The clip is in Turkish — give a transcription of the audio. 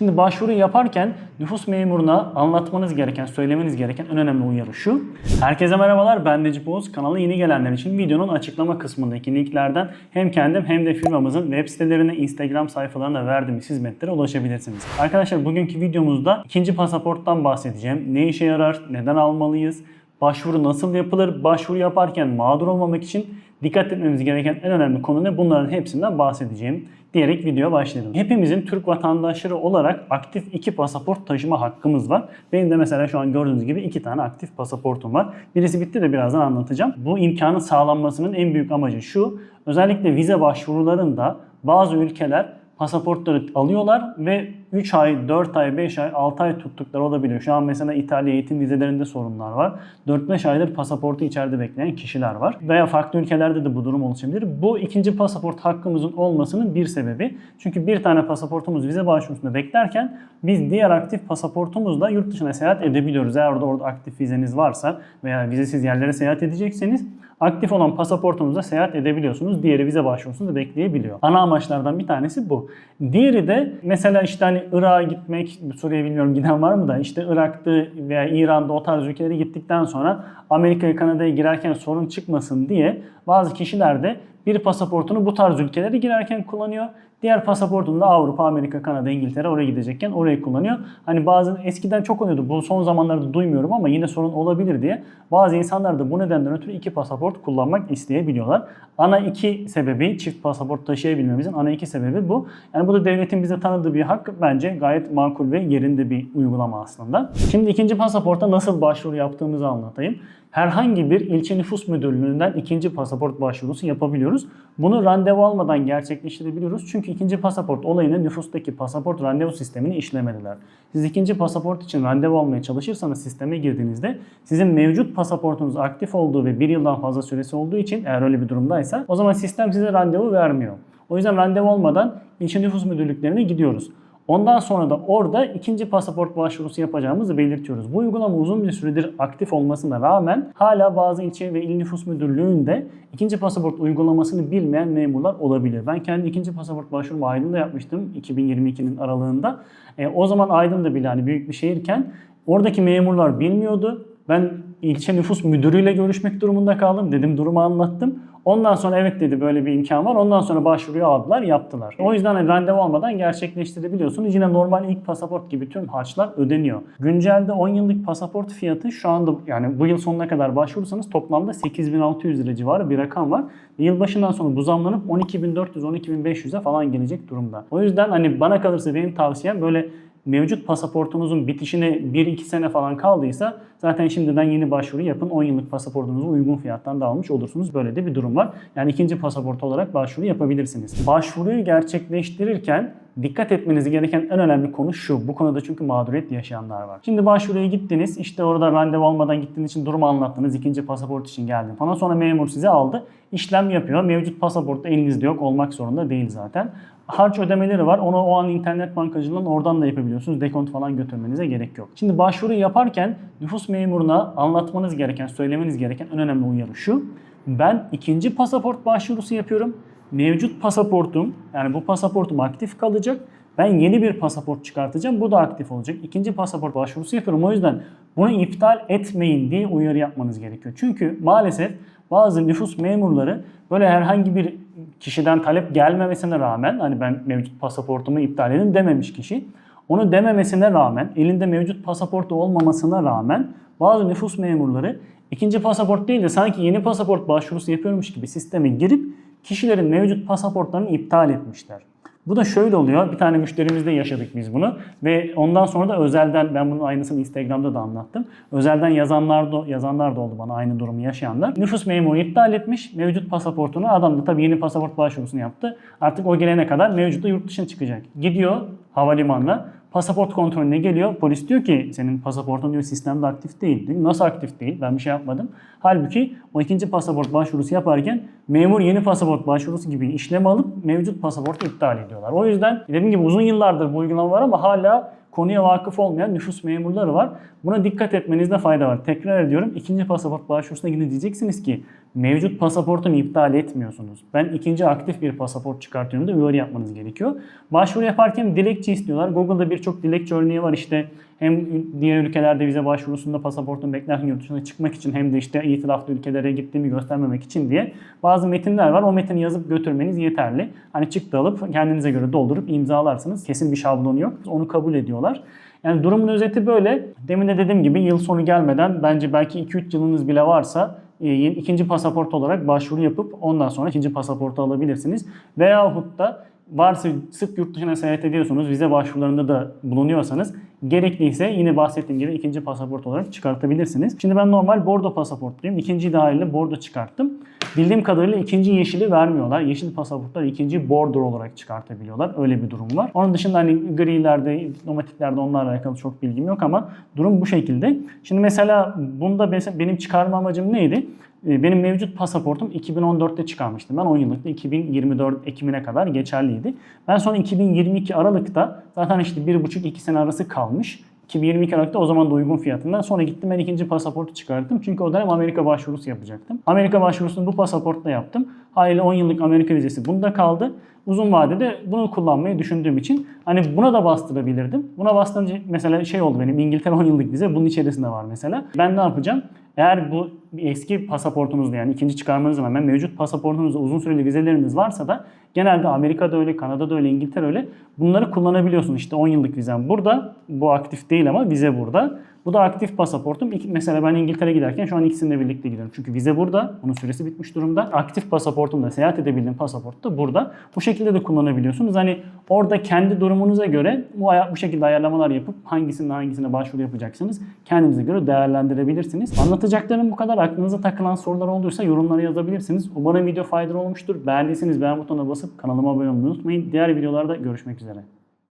Şimdi başvuru yaparken nüfus memuruna anlatmanız gereken, söylemeniz gereken en önemli uyarı şu. Herkese merhabalar ben Necip Oğuz. Kanala yeni gelenler için videonun açıklama kısmındaki linklerden hem kendim hem de firmamızın web sitelerine, Instagram sayfalarına verdiğimiz hizmetlere ulaşabilirsiniz. Arkadaşlar bugünkü videomuzda ikinci pasaporttan bahsedeceğim. Ne işe yarar, neden almalıyız, başvuru nasıl yapılır, başvuru yaparken mağdur olmamak için dikkat etmemiz gereken en önemli konu ne? Bunların hepsinden bahsedeceğim diyerek videoya başlayalım. Hepimizin Türk vatandaşları olarak aktif iki pasaport taşıma hakkımız var. Benim de mesela şu an gördüğünüz gibi iki tane aktif pasaportum var. Birisi bitti de birazdan anlatacağım. Bu imkanın sağlanmasının en büyük amacı şu. Özellikle vize başvurularında bazı ülkeler pasaportları alıyorlar ve 3 ay, 4 ay, 5 ay, 6 ay tuttukları olabiliyor. Şu an mesela İtalya eğitim vizelerinde sorunlar var. 4-5 aydır pasaportu içeride bekleyen kişiler var. Veya farklı ülkelerde de bu durum oluşabilir. Bu ikinci pasaport hakkımızın olmasının bir sebebi. Çünkü bir tane pasaportumuz vize başvurusunda beklerken biz diğer aktif pasaportumuzla yurt dışına seyahat edebiliyoruz. Eğer orada, orada aktif vizeniz varsa veya vizesiz yerlere seyahat edecekseniz aktif olan pasaportunuzla seyahat edebiliyorsunuz. Diğeri vize başvurusunu da bekleyebiliyor. Ana amaçlardan bir tanesi bu. Diğeri de mesela işte hani Irak'a gitmek, Suriye bilmiyorum giden var mı da işte Irak'ta veya İran'da o tarz ülkelere gittikten sonra Amerika'ya, Kanada'ya girerken sorun çıkmasın diye bazı kişiler de bir pasaportunu bu tarz ülkelere girerken kullanıyor. Diğer pasaportunu da Avrupa, Amerika, Kanada, İngiltere oraya gidecekken orayı kullanıyor. Hani bazı eskiden çok oluyordu. Bu son zamanlarda duymuyorum ama yine sorun olabilir diye. Bazı insanlar da bu nedenden ötürü iki pasaport kullanmak isteyebiliyorlar. Ana iki sebebi çift pasaport taşıyabilmemizin ana iki sebebi bu. Yani bu da devletin bize tanıdığı bir hak. Bence gayet makul ve yerinde bir uygulama aslında. Şimdi ikinci pasaporta nasıl başvuru yaptığımızı anlatayım herhangi bir ilçe nüfus müdürlüğünden ikinci pasaport başvurusu yapabiliyoruz. Bunu randevu almadan gerçekleştirebiliyoruz. Çünkü ikinci pasaport olayını nüfustaki pasaport randevu sistemini işlemediler. Siz ikinci pasaport için randevu almaya çalışırsanız sisteme girdiğinizde sizin mevcut pasaportunuz aktif olduğu ve bir yıldan fazla süresi olduğu için eğer öyle bir durumdaysa o zaman sistem size randevu vermiyor. O yüzden randevu olmadan ilçe nüfus müdürlüklerine gidiyoruz. Ondan sonra da orada ikinci pasaport başvurusu yapacağımızı belirtiyoruz. Bu uygulama uzun bir süredir aktif olmasına rağmen hala bazı ilçe ve il nüfus müdürlüğünde ikinci pasaport uygulamasını bilmeyen memurlar olabilir. Ben kendi ikinci pasaport başvurumu Aydın'da yapmıştım 2022'nin aralığında. E, o zaman Aydın'da bile hani büyük bir şehirken oradaki memurlar bilmiyordu. Ben ilçe nüfus müdürüyle görüşmek durumunda kaldım. Dedim durumu anlattım. Ondan sonra evet dedi böyle bir imkan var. Ondan sonra başvuruyu aldılar, yaptılar. O yüzden hani randevu almadan gerçekleştirebiliyorsunuz. Yine normal ilk pasaport gibi tüm harçlar ödeniyor. Güncelde 10 yıllık pasaport fiyatı şu anda yani bu yıl sonuna kadar başvurursanız toplamda 8600 lira civarı bir rakam var. Yılbaşından sonra bu zamlanıp 12400-12500'e falan gelecek durumda. O yüzden hani bana kalırsa benim tavsiyem böyle mevcut pasaportunuzun bitişine 1-2 sene falan kaldıysa zaten şimdiden yeni başvuru yapın. 10 yıllık pasaportunuzu uygun fiyattan da almış olursunuz. Böyle de bir durum var. Yani ikinci pasaport olarak başvuru yapabilirsiniz. Başvuruyu gerçekleştirirken dikkat etmeniz gereken en önemli konu şu. Bu konuda çünkü mağduriyet yaşayanlar var. Şimdi başvuruya gittiniz. işte orada randevu almadan gittiğiniz için durumu anlattınız. ikinci pasaport için geldim falan. Sonra memur sizi aldı. işlem yapıyor. Mevcut pasaport da elinizde yok. Olmak zorunda değil zaten harç ödemeleri var. Onu o an internet bankacılığından oradan da yapabiliyorsunuz. Dekont falan götürmenize gerek yok. Şimdi başvuru yaparken nüfus memuruna anlatmanız gereken, söylemeniz gereken en önemli uyarı şu. Ben ikinci pasaport başvurusu yapıyorum. Mevcut pasaportum, yani bu pasaportum aktif kalacak. Ben yeni bir pasaport çıkartacağım. Bu da aktif olacak. İkinci pasaport başvurusu yapıyorum. O yüzden bunu iptal etmeyin diye uyarı yapmanız gerekiyor. Çünkü maalesef bazı nüfus memurları böyle herhangi bir kişiden talep gelmemesine rağmen hani ben mevcut pasaportumu iptal edin dememiş kişi. Onu dememesine rağmen elinde mevcut pasaportu olmamasına rağmen bazı nüfus memurları ikinci pasaport değil de sanki yeni pasaport başvurusu yapıyormuş gibi sisteme girip kişilerin mevcut pasaportlarını iptal etmişler. Bu da şöyle oluyor. Bir tane müşterimizde yaşadık biz bunu. Ve ondan sonra da özelden ben bunun aynısını Instagram'da da anlattım. Özelden yazanlar da, yazanlar da oldu bana aynı durumu yaşayanlar. Nüfus memuru iptal etmiş mevcut pasaportunu. Adam da tabii yeni pasaport başvurusunu yaptı. Artık o gelene kadar mevcutta yurt dışına çıkacak. Gidiyor havalimanına pasaport kontrolüne geliyor. Polis diyor ki senin pasaportun diyor sistemde aktif değil. Diyor. Nasıl aktif değil? Ben bir şey yapmadım. Halbuki o ikinci pasaport başvurusu yaparken memur yeni pasaport başvurusu gibi işlem alıp mevcut pasaportu iptal ediyorlar. O yüzden dediğim gibi uzun yıllardır bu uygulama var ama hala konuya vakıf olmayan nüfus memurları var. Buna dikkat etmenizde fayda var. Tekrar ediyorum ikinci pasaport başvurusuna gidin diyeceksiniz ki mevcut pasaportumu iptal etmiyorsunuz. Ben ikinci aktif bir pasaport çıkartıyorum da uyarı yapmanız gerekiyor. Başvuru yaparken dilekçe istiyorlar. Google'da birçok dilekçe örneği var işte hem diğer ülkelerde vize başvurusunda pasaportun beklerken yurt dışına çıkmak için hem de işte itilaflı ülkelere gittiğimi göstermemek için diye bazı metinler var. O metni yazıp götürmeniz yeterli. Hani çıktı alıp kendinize göre doldurup imzalarsınız. Kesin bir şablonu yok. Onu kabul ediyorlar. Yani durumun özeti böyle. Demin de dediğim gibi yıl sonu gelmeden bence belki 2-3 yılınız bile varsa e, ikinci pasaport olarak başvuru yapıp ondan sonra ikinci pasaportu alabilirsiniz. Veyahut da varsa sık yurt dışına seyahat ediyorsunuz, vize başvurularında da bulunuyorsanız gerekliyse yine bahsettiğim gibi ikinci pasaport olarak çıkartabilirsiniz. Şimdi ben normal bordo pasaportluyum. İkinci haliyle bordo çıkarttım. Bildiğim kadarıyla ikinci yeşili vermiyorlar. Yeşil pasaportlar ikinci border olarak çıkartabiliyorlar. Öyle bir durum var. Onun dışında hani grilerde, domatiklerde onlarla alakalı çok bilgim yok ama durum bu şekilde. Şimdi mesela bunda benim çıkarma amacım neydi? Ee, Benim mevcut pasaportum 2014'te çıkarmıştım. Ben 10 yıllıkta 2024 Ekim'ine kadar geçerliydi. Ben sonra 2022 Aralık'ta zaten işte 1,5-2 sene arası kalmış. 2022 Aralık'ta o zaman da uygun fiyatından. Sonra gittim ben ikinci pasaportu çıkarttım. Çünkü o dönem Amerika başvurusu yapacaktım. Amerika başvurusunu bu pasaportla yaptım. Haliyle 10 yıllık Amerika vizesi bunda kaldı. Uzun vadede bunu kullanmayı düşündüğüm için hani buna da bastırabilirdim. Buna bastırınca mesela şey oldu benim İngiltere 10 yıllık vize bunun içerisinde var mesela. Ben ne yapacağım? Eğer bu eski pasaportunuzda yani ikinci çıkarmanız zaman ben mevcut pasaportunuzda uzun süreli vizeleriniz varsa da genelde Amerika'da öyle, Kanada'da öyle, İngiltere öyle bunları kullanabiliyorsun. İşte 10 yıllık vizem burada. Bu aktif değil ama vize burada. Bu da aktif pasaportum. Mesela ben İngiltere giderken şu an ikisini birlikte gidiyorum. Çünkü vize burada. Bunun süresi bitmiş durumda. Aktif pasaportumda seyahat edebildiğim pasaport da burada. Bu şekilde de kullanabiliyorsunuz. Hani orada kendi durumunuza göre bu, bu şekilde ayarlamalar yapıp hangisinde hangisine başvuru yapacaksınız kendinize göre değerlendirebilirsiniz. Anlatacaklarım bu kadar. Aklınıza takılan sorular olduysa yorumlara yazabilirsiniz. Umarım video faydalı olmuştur. Beğendiyseniz beğen butonuna basıp kanalıma abone olmayı unutmayın. Diğer videolarda görüşmek üzere.